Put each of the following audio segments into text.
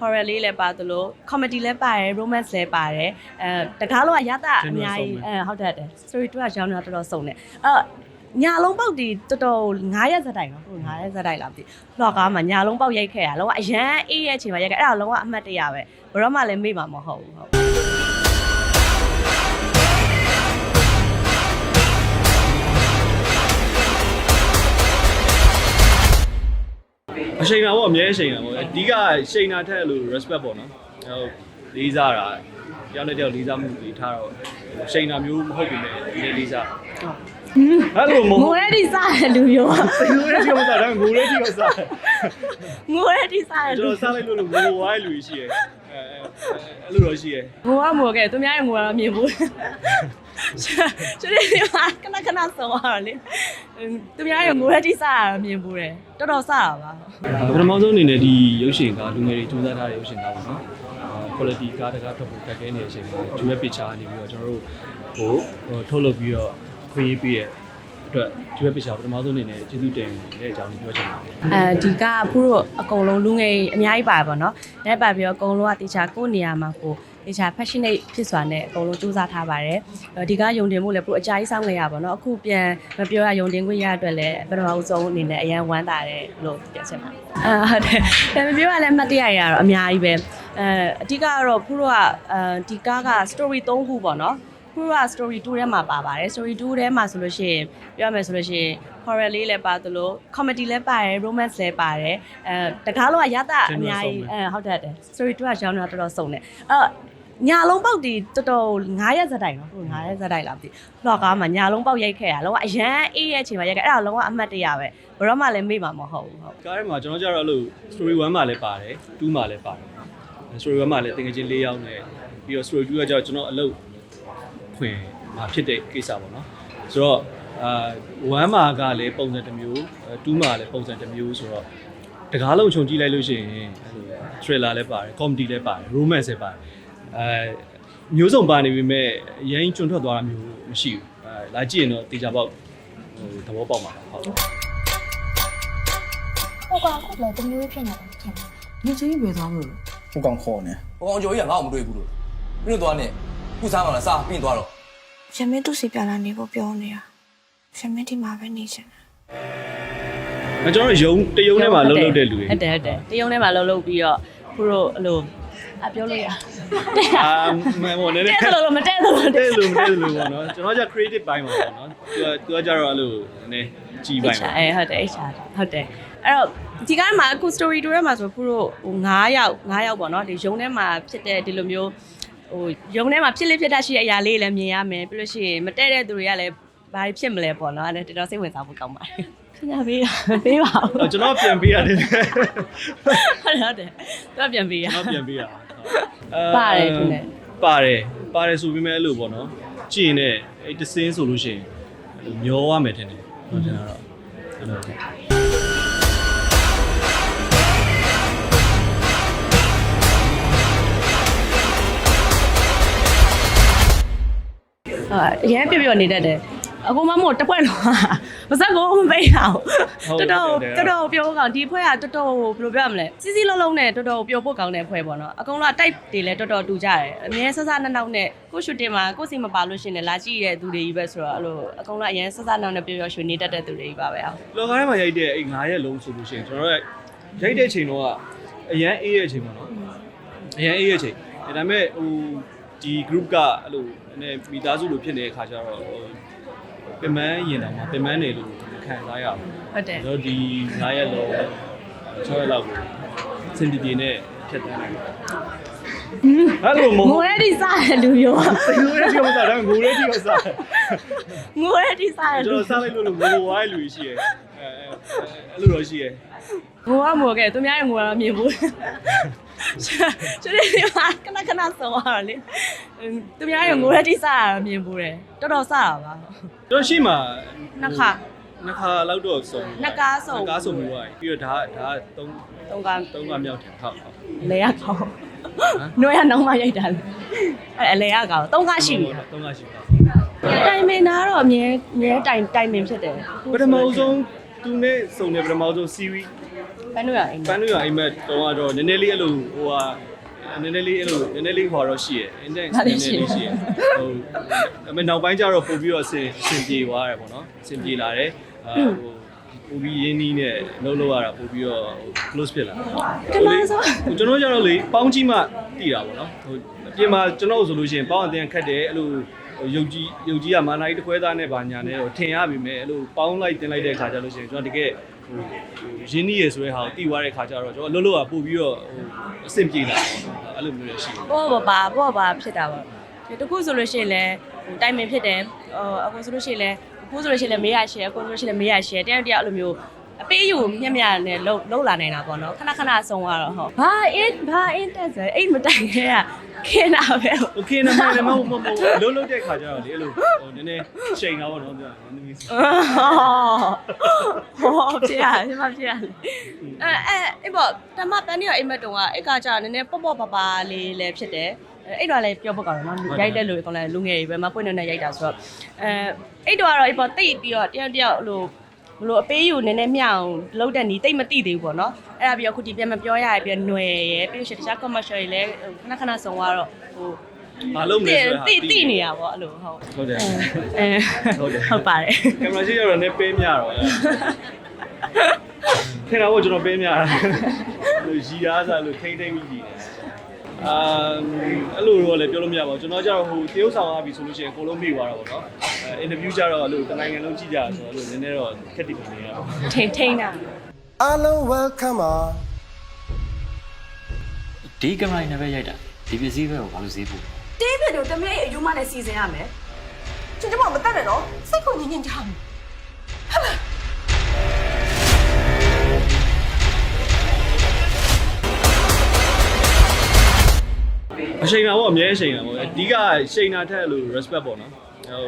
horror လေးလည်းပါသလို comedy လည်းပါတယ် romance လည်းပါတယ်အဲတကားလုံးကရတာအများကြီးအဲဟုတ်တယ်တယ် story 2က genre တော်တော်စုံတယ်အဲညာလုံးပေါက်ဒီတော်တော်9ရက်ဇက်တိုင်နော်ဟုတ်9ရက်ဇက်တိုင်လားမသိလော့ကားမှာညာလုံးပေါက်ရိုက်ခဲ့တာလုံးဝအရန်အေးရဲ့အချိန်မှာရိုက်ခဲ့အဲ့ဒါလုံးဝအမှတ်တရပဲဘယ်တော့မှလည်းမေ့မှာမဟုတ်ဘူးဟုတ် အချိန်တာပေါ့အမြဲအချိန်တာပေါ့အဓိကချိန်တာထက်လို့ respect ပေါ့နော်ဟိုလေးစားတာတယောက်နဲ့တယောက်လေးစားမှုတွေထားတော့ချိန်တာမျိုးမဟုတ်ပြီလေဒီလေးလေးစားအဲ့လိုမငိုဟုတ်ရဲဒီစားတဲ့လူမျိုးစိတ်လို့ရပြောတာတော့ငိုရဲဒီကစားငိုရဲဒီစားတဲ့ကျွန်လူတော်စားလိုက်လို့လို့ငိုဝိုင်းလူရှိရဲအဲအဲ့လိုတော့ရှိရဲငိုရငိုခဲ့သူများရဲ့ငိုရတော့မြင်ဘူးကျတဲ့ဒီမှာခဏခဏဆုံးသွားတော့လေသူများရဲ့ငိုရဲဒီစားတာမြင်ဘူးတယ်တော်တော်စားတာပါပထမဆုံးအနေနဲ့ဒီရုပ်ရှင်ကလူငယ်တွေစူးစမ်းထားတဲ့ရုပ်ရှင်ကားပေါ့နော် quality ကားတကားထွက်ဖို့တက်ခဲနေတဲ့အချိန်မှာ dual picture နေပြီးတော့ကျွန်တော်တို့ဟိုဟိုထုတ်လုပ်ပြီးတော့ခွင့်ရေးပေးရဲ့ အတွက် dual picture ပထမဆုံးအနေနဲ့ကျေးဇူးတင်တဲ့အကြောင်းကိုပြောချင်ပါတယ်အဲဒီကဖူးတို့အကုန်လုံးလူငယ်အများကြီးပါပါတော့။ဒါပါပြီးတော့အကုန်လုံးကတေချာကိုယ့်နေရာမှာကိုတေချာ passionate ဖြစ်စွာနဲ့အကုန်လုံးစူးစမ်းထားပါတယ်။အဲဒီကယုံတင်မှုလည်းဖူးအကြိုက်ဆောင်နေရပါတော့။အခုပြန်မပြောရယုံတင်ခွင့်ရအတွက်လည်းပထမဦးဆုံးအနေနဲ့အရန်ဝမ်းသာတယ်လို့ပြောချင်ပါတယ်။အာဟုတ်တယ်။ဒါမပြောရလည်းမှတ်တရရတော့အများကြီးပဲ။အဲအဓိကကတော့ဖူးတို့ကအဲဒီကားက story 3ခုပေါ့နော်။ ခုက story 2ထဲမှာပါပါတယ် story 2ထဲမှာဆိုလို့ရှိရင်ပြောရမယ်ဆိုလို့ရှိရင် horror လေးလည်းပါသလို comedy လည်းပါတယ် romance လည်းပါတယ်အဲတကားလုံးကရတာအများကြီးအဲဟုတ်တယ်တယ် story 2က genre တော်တော်စုံတယ်အဲညာလုံးပေါက်ဒီတော်တော်9ရက်ဇက်တိုင်နော်ဟုတ်9ရက်ဇက်တိုင်လားမသိလော့ကားမှာညာလုံးပေါက်ရိုက်ခဲ့တာလုံးဝအရန်အေးရဲ့အချိန်မှာရိုက်ခဲ့အဲ့ဒါလုံးဝအမှတ်တရပဲဘယ်တော့မှလည်းမေ့မှာမဟုတ်ဘူးဟုတ်ကားထဲမှာကျွန်တော်ကြတော့အဲ့လို story 1မှာလည်းပါတယ်2မှာလည်းပါတယ် story 1မှာလည်းတင်ငယ်ချင်း၄ယောက်နဲ့ပြီးတော့ story 2ကကျတော့ကျွန်တော်အလုပ် ဖွင့်မှာဖြစ်တဲ့ကိစ္စပေါ့နော်ဆိုတော့အာ1မှာကလည်းပုံစံတစ်မျိုး2မှာလည်းပုံစံတစ်မျိုးဆိုတော့တကားလုံးခြုံကြည့်လိုက်လို့ရှိရင်အဲ့လို trailer လည်းပါတယ် comedy လည်းပါတယ် romance လည်းပါတယ်အဲမျိုးစုံပါနေပြီမဲ့ရရင်ကျွန်းထွက်သွားတာမျိုးမရှိဘူးအဲလာကြည့်ရင်တော့တေချာပေါက်ဟိုသဘောပေါက်မှာဟုတ်ဟိုကောင်ခုလည်းတမျိုးဖြစ်နေတာဖြစ်နေ။ညချင်းကြီးပဲသွားမလို့ ဟိုကောင်ခေါ်နေဟိုကောင်ကျော်ကြီးကငါ့ကိုမတွေ့ဘူးလို့ပြီးတော့သွားနေ ခုစားမှလားစားပြီးသွားတော့ရမင်းသူ့စီပြန်လာနေဖို့ပြောနေတာရမင်းဒီမှာပဲနေချင်တယ်အဲကျွန်တော်တို့ယုံတယုံထဲမှာလှုပ်လှုပ်တဲ့လူတွေဟုတ်တယ်ဟုတ်တယ်တရုံထဲမှာလှုပ်လှုပ်ပြီးတော့ခုတို့အဲ့လိုအပြောလို့ရအာမဟိုနည်းနတဲ့ည်းဆိုလို့မတဲ့ဆိုလို့တဲ့လူမတဲ့လူပေါ့နော်ကျွန်တော်က creative ဘိုင်းပါပေါ့နော်သူကသူကကြတော့အဲ့လိုနည်းကြီးဘိုင်းပါအဲဟုတ်တယ် HR ဟုတ်တယ်အဲ့တော့ဒီကားမှာအခု story 2ထဲမှာဆိုခုတို့ဟို9ယောက်9ယောက်ပေါ့နော်ဒီရုံထဲမှာဖြစ်တဲ့ဒီလိုမျိုး ဟိုရုံထဲမှာဖြစ်လိဖြစ်တတ်ရှိတဲ့အရာလေးတွေလည်းမြင်ရမယ်ပြီးလို့ရှိရင်မတဲ့တဲ့သူတွေကလည်းဘာဖြစ်မလဲပေါ့နော်အဲ့ဒါတော်တော်စိတ်ဝင်စားဖို့ကောင်းပါတယ်ခင်ဗျာပေးပေးပါဦးအော်ကျွန်တော်ပြန်ပေးရတယ်ဟုတ်တယ်ဟုတ်တယ်သူကပြန်ပေးရကျွန်တော်ပြန်ပေးရအဲပါတယ်ထင်တယ်ပါတယ်ပါတယ်ဆိုပေမဲ့အဲ့လိုပေါ့နော်ကြည့်ရင်လည်းအဲ့တစင်းဆိုလို့ရှိရင်အဲ့လိုမျောရမယ်ထင်တယ်ဟုတ်တယ်တော့အဲ့လို အာအရင်ပြပြနေတတ်တယ်အကူမမို့တစ်ဖွဲ့လုံးမစက်ကိုမပေးတာတော်တော်တော်တော်ပြောကောင်းဒီဖွဲ့ကတော်တော်ဘယ်လိုပြောရမလဲစီစီလုံးလုံးနဲ့တော်တော်ပျော်ဖို့ကောင်းတဲ့ဖွဲ့ပေါ့နော်အကုန်လုံးတိုက်တွေလည်းတော်တော်တူကြတယ်အမြဲဆဆနောက်နောက်နဲ့ကိုရှူတင်မှာကိုစီမပါလို့ရှင်လည်းလာကြည့်ရတဲ့သူတွေကြီးပဲဆိုတော့အဲ့လိုအကုန်လုံးအရင်ဆဆနောက်နဲ့ပျော်ပျော်ရွှင်နေတတ်တဲ့သူတွေကြီးပါပဲဟုတ်လောကထဲမှာရိုက်တဲ့အဲ့9ရက်လုံးဆိုလို့ရှိရင်ကျွန်တော်တို့ရိုက်တဲ့အချိန်တော့အရန်အေးရဲ့အချိန်ပေါ့နော်အရန်အေးရဲ့အချိန်ဒါပေမဲ့ဟိုဒီ group ကအဲ့လို နည်းမိသားစုလိုဖြစ်နေတဲ့ခါကျတော့ဟိုပင်မရင်တောင်မှာပင်မနေလို့ခံစားရအောင်ဟုတ်တယ်ကျွန်တော်ဒီ9ရက်လုံး6ရက်လောက်ကိုစင်တီတီနဲ့ဖြတ်တန်းနိုင်တယ်အဲ့လိုမငိုဟုတ်ရဲဒီစားတဲ့လူမျိုးစိတ်လို့ရပြောတာတော့ငိုရဲဒီကစားငိုရဲဒီစားတဲ့ကျွန်လူတော်စားလိုက်လို့လို့ငိုဝိုင်းလူရှိရဲအဲအဲ့လိုတော့ရှိရဲငိုရမို့ခဲ့သူများရဲ့ငိုရတော့မြင်ဘူး ကျတဲ့ဒီမှာခဏခဏဆုံးသွားတော့လေသူများရဲ့ငိုရဲဒီစားတာမြင်ဘူးတယ်တော်တော်စားတာပါကျွန်တော်ရှိမှာနှစ်ခါနှစ်ခါလောက်တော့စုံနှစ်ကားစုံနှစ်ကားစုံပြီးသွားပြီပြီးတော့ဒါဒါ3သုံးကား3ကမြောက်တယ်ဟုတ်ဟုတ်လဲရကောင်းနှွေးရနောင်းမရိုက်တာလေအဲအလဲရကောင်းသုံးကားရှိပြီ3ကရှိပါတိုင်မင်သားတော့အမြဲအမြဲတိုင်တိုင်မင်ဖြစ်တယ်ပထမဆုံးသူနဲ့စုံတယ်ပထမဆုံး series ပ န်းတို့ရအိမ်ပန်းလို့ရအိမ်မက်တော့ကတော့နည်းနည်းလေးအဲ့လိုဟိုဟာနည်းနည်းလေးအဲ့လိုနည်းနည်းလေးဟောတော့ရှိရယ် index နည်းနည်းလေးရှိရယ်ဟိုအမေနောက်ပိုင်းကျတော့ပို့ပြီးတော့အဆင်အဆင်ပြေသွားတယ်ပေါ့နော်အဆင်ပြေလာတယ်အာဟိုပို့ပြီးရင်းနှီးနဲ့လှုပ်လို့ရတာပို့ပြီးတော့ close ဖြစ်လာတယ်ကလာဆိုဟိုကျွန်တော်ကျတော့လေပေါင်းကြီးမှတည်တာပေါ့နော်ဟိုအပြင်မှာကျွန်တော်ဆိုလို့ရှိရင်ပေါင်းအတင်ခတ်တယ်အဲ့လို ရုပ်ကြီးရုပ်ကြီးကမာနာကြီးတစ်ခွဲသားနဲ့ဗာညာနဲ့တော့ထင်ရပြီမဲ့အဲ့လိုပေါင်းလိုက်တင်လိုက်တဲ့ခါကျလို့ရှိရင်ကျွန်တော်တကယ်ဟိုရင်းနှီးရယ်ဆိုတဲ့ဟာကိုတည်သွားတဲ့ခါကျတော့ကျွန်တော်အလုပ်လုပ်ကပို့ပြီးတော့ဟိုအဆင်ပြေလာတယ်အဲ့လိုမျိုးလည်းရှိတယ်ပေါ့ပါပါပေါ့ပါဖြစ်တာပေါ့ဒီတခုဆိုလို့ရှိရင်လည်းဟိုတိုင်ပင်ဖြစ်တယ်ဟိုအခုဆိုလို့ရှိရင်လည်းအခုဆိုလို့ရှိရင်လည်းမေးရရှယ်အခုဆိုလို့ရှိရင်လည်းမေးရရှယ်တယောက်တယောက်အဲ့လိုမျိုးအပေးယူမျက်မျက်နဲ့လှုပ်လှုပ်လာနေတာပေါ့နော်ခဏခဏဆုံးသွားတော့ဟုတ်ဘာအင်းဘာအင်းတက်ဆိုအိတ်မတိုင်ခဲ့ရ ခင်းတာပဲ။ okay နမနမမမလုံးလုံးတဲ့ခါကျတော့လေအဲ့လိုဟိုနည်းနည်းချိန်တာပေါ့နော်ပြောနည်းနည်း ဟောဖြစ်ရတယ်မဖြစ်ရလေအဲအဲအဲ့ပေါ့တမပန်းနေရအိမ်မက်တုံကအဲ့ကကြာနည်းနည်းပေါ့ပေါ့ပါပါလေးလည်းဖြစ်တယ်အဲ့တော့လည်းပြောဖို့ကောင်းတယ်နော်ရိုက်တဲ့လူအကောင်လည်းလူငယ်တွေပဲမပွင့်နေနေရိုက်တာဆိုတော့အဲအဲ့တော့ကတော့အဲ့ပေါ့တိတ်ပြီးတော့တယောက်တယောက်ဟို ဘလို့အပေးယူနည်းနည်းမြအောင်လုပ်တဲ့နီးတိတ်မတိသေးဘူးပေါ့နော်အဲ့ဒါပြီးတော့ခုဒီပြန်မပြောရရပြန်ຫນွယ်ရယ်ပြီးတော့တခြား commercial တွေလည်းခဏခဏဆုံသွားတော့ဟိုမလုပ်နေဆိုတာတိတိနေရပေါ့အဲ့လိုဟုတ်ဟုတ်တယ်အဲဟုတ်တယ်ဟုတ်ပါတယ်ကင်မရာရှိရတော့လည်းပေးမြတော့ခင်ဗျားကကျွန်တော်ပေးမြတာလို့ရီအားစားလို့ထိမ့်ထိမ့်ပြီးကြီးတယ် အာအဲ့လိုတော့လည်းပြောလို့မရပါဘူးကျွန်တော်ကျတော့ဟိုတရုတ်ဆောင်ရပြီဆိုလို့ရှိရင်အကုန်လုံးမိသွားတာပေါ့နော်အဲအင်တာဗျူးကျတော့အဲ့လိုတနိုင်ငံလုံးကြည့်ကြဆိုတော့အဲ့လိုနည်းနည်းတော့ခက်တိနေရတော့ထိန်ထိန်တာအားလုံး welcome ပါဒီကင်မရာနဲ့ပဲရိုက်တာဒီပစ္စည်းပဲကိုဘာလို့ဈေးပို့တေးပြတို့တမလေးအယူမနဲ့စီစဉ်ရမယ်ကျန်ကျမမတက်နဲ့တော့စိတ်ကိုညင်ညင်ချမ်း အချိန်တာပေါ့အမြဲအချိန်တာပေါ့အဓိကချိန်တာထက်လို့ respect ပေါ့နော်ဟို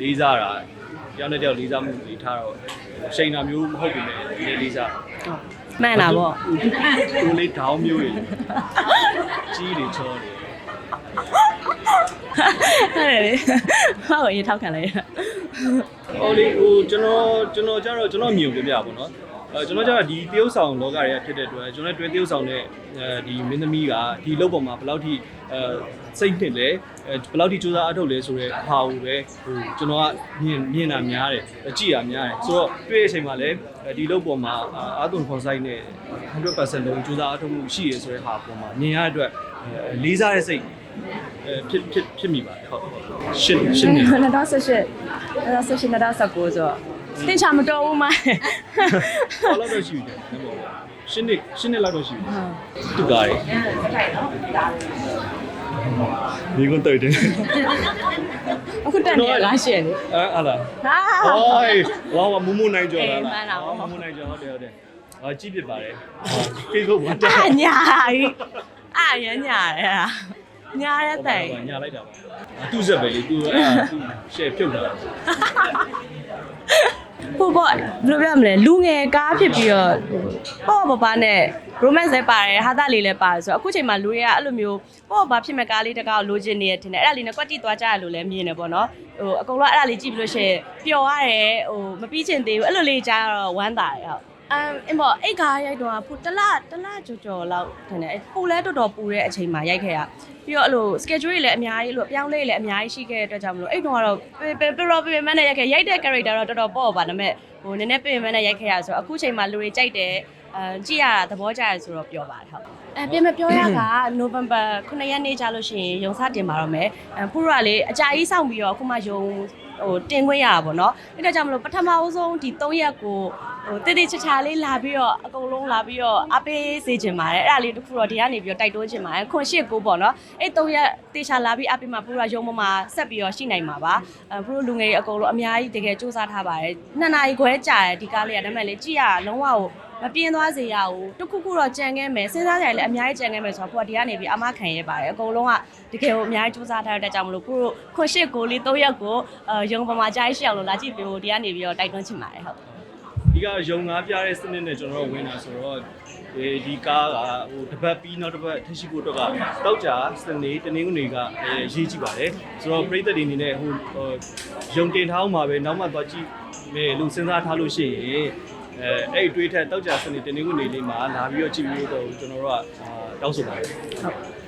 လေးစားတာတယောက်နဲ့တယောက်လေးစားမှုလေးထားတော့ချိန်တာမျိုးမဟုတ်ဘူးလေဒီလေးလေးစားမှန်တာပေါ့ဟိုလေးဒေါင်းမျိုးကြီးကြီးတွေချောတယ်ဟုတ်တယ်လေဟောရေးထောက်ခံလိုက်ရဟိုလေဟိုကျွန်တော်ကျွန်တော်ကြတော့ကျွန်တော်မြင်ပြပြပါတော့ အဲကျွန်တော်ကြတော့ဒီတရုတ်ဆောင်လောကတွေကဖြစ်တဲ့အတွက်ကျွန်တော်တွဲတရုတ်ဆောင်တဲ့အဲဒီမင်းသမီးကဒီလုပ်ပေါ်မှာဘယ်လောက်ထိအဲစိတ်နှစ်လဲအဲဘယ်လောက်ထိစူးစမ်းအထုတ်လဲဆိုတော့ဟာကိုပဲဟိုကျွန်တော်ကမြင်မြင်တာများတယ်ကြည့်တာများတယ်ဆိုတော့တွေ့တဲ့အချိန်မှာလည်းဒီလုပ်ပေါ်မှာအာသွန်ခွန်ဆိုင်နဲ့100%လုံးစူးစမ်းအထုတ်မှုရှိရဆိုတဲ့ဟာပေါ်မှာမြင်ရတဲ့အတွက်လေးစားတဲ့စိတ်အဲဖြစ်ဖြစ်ဖြစ်မိပါတယ်ဟုတ်ရှင်းရှင်းနေ2018 2018 2019ဆိုတော့ တင်ချာမတော်ဘူးမဘာလို့တော့ရှိတယ်နမောရှင်းနေရှင်းနေလောက်တော့ရှိတယ်သူကားရဒီကွန်တိုင်တယ်အခုတက်နေလားရှယ်လေအဲဟာလားဟာဟိုးဝါဝမူမူနိုင်ကြော်လားအေးမှန်တာပေါ့မူမူနိုင်ကြော်ဟုတ်တယ်ဟုတ်တယ်အာကြည့်ဖြစ်ပါတယ် Facebook မှာတက်အာညာကြီးအာရညာရတာညာရတဲ့ညာလိုက်တာပါသူ့ဆက်ပဲလေသူအဲ့သူ share ဖြုတ်တာ ဟိုပေါ့ဘယ်လိုပြောမလဲလူငယ်ကားဖြစ်ပြီးတော့ပေါ့ပေါ့ပါနဲ့ romance လည်းပါတယ်ဟာသလေးလည်းပါတယ်ဆိုတော့အခုချိန်မှာလူတွေကအဲ့လိုမျိုးပေါ့ပါဖြစ်မဲ့ကားလေးတစ်ကားကိုလိုချင်နေရတဲ့အဲ့ဒါလေးနဲ့ကွက်တိသွားကြရလို့လည်းမြင်တယ်ပေါ့နော်ဟိုအကုန်လုံးအဲ့ဒါလေးကြည့်ပြီးလို့ရှိရင်ပျော်ရတယ်ဟိုမပြီးချင်သေးဘူးအဲ့လိုလေးကြားတော့ဝမ်းသာတယ်ဟုတ် အမ်အင်ဘောအိတ်ကားရိုက်တော့ဖူတလတလကြော်ကြော်လောက်ထင်တယ်ပူလဲတော်တော်ပူတဲ့အချိန်မှာရိုက်ခဲ့ရပြီးတော့အဲ့လို schedule တွေလည်းအများကြီးလို့အပြောင်းလဲလည်းအများကြီးရှိခဲ့တဲ့အတွက်ကြောင့်မလို့အဲ့တော့ကတော့ပပပပပမနဲ့ရိုက်ခဲ့ရိုက်တဲ့ character တော့တော်တော်ပေါ့ပါဒါပေမဲ့ဟိုနည်းနည်းပြင်မနဲ့ရိုက်ခဲ့ရဆိုတော့အခုချိန်မှာလူတွေကြိုက်တယ်အဲကြည့်ရတာသဘောကျရဆိုတော့ပြောပါတယ်ဟုတ်အဲပြင်မပြောရက November 9ရက်နေ့ကြာလို့ရှိရင်ရုံစတင်ပါတော့မယ်အဲဖူရလေးအကြာကြီးစောင့်ပြီးတော့အခုမှရုံဟိုတင်ခွင့်ရတာပေါ့နော်အဲ့ဒါကြောင့်မလို့ပထမအဆုံးဒီ3ရက်ကို ဟိုတိတိချာချာလေးလာပြီးတော့အကုန်လုံးလာပြီးတော့အပေးစေချင်ပါတယ်အဲ့ဒါလေးတခုတော့ဒီကနေပြီးတော့တိုက်တွန်းချင်ပါတယ်ခွန်ရှစ်ကိုပေါ့နော်အဲ့3ရက်တေချာလာပြီးအပေးမှာဖူရရုံမမှာဆက်ပြီးတော့ရှိနိုင်မှာပါအဲဖူရလူငယ်တွေအကုန်လုံးအများကြီးတကယ်စူးစမ်းထားပါတယ်နှစ်နာရီခွဲကြာတယ်ဒီကားလေးကဒါပေမဲ့လေကြည့်ရတာလုံးဝကိုမပြင်းသွားစေရဘူးတခုခုတော့ကြံခဲ့မယ်စဉ်းစားကြရလည်းအများကြီးကြံခဲ့မယ်ဆိုတော့ကိုကဒီကနေပြီးအမခံရပါတယ်အကုန်လုံးကတကယ်ကိုအများကြီးစူးစမ်းထားတဲ့အတွက်ကြောင့်မလို့ကိုတို့ခွန်ရှစ်ကိုလေး၃ရက်ကိုအဲရုံပေါ်မှာကြားရှိအောင်လို့လာကြည့်ပေးဖို့ဒီကနေပြီးတော့တိုက်တွန်းချင်ပါတယ်ဟုတ် ဒီကရုံငါးပြတဲ့စနစ်နဲ့ကျွန်တော်တို့ဝင်တာဆိုတော့ဒီဒီကားကဟိုတစ်ပတ်ပြီးနောက်တစ်ပတ်ထရှိဖို့အတွက်ကတောက်ကြစနေတနင်္ဂနွေကအဲရေးကြည့်ပါတယ်ဆိုတော့ပြည်သက်တွေအနေနဲ့ဟိုဟိုရုံတင်ထားအောင်ပါပဲနောက်မှသွားကြည့်မယ်လို့စဉ်းစားထားလို့ရှိရင်အဲအဲအဲ့ဒီတွေးထက်တောက်ကြစနေတင်းနေခုနေလေးမှာလာပြီးတော့ကြည့်ပြီးတော့ကျွန်တော်တို့ကအာတောင်းဆိုပါတယ်ဟုတ်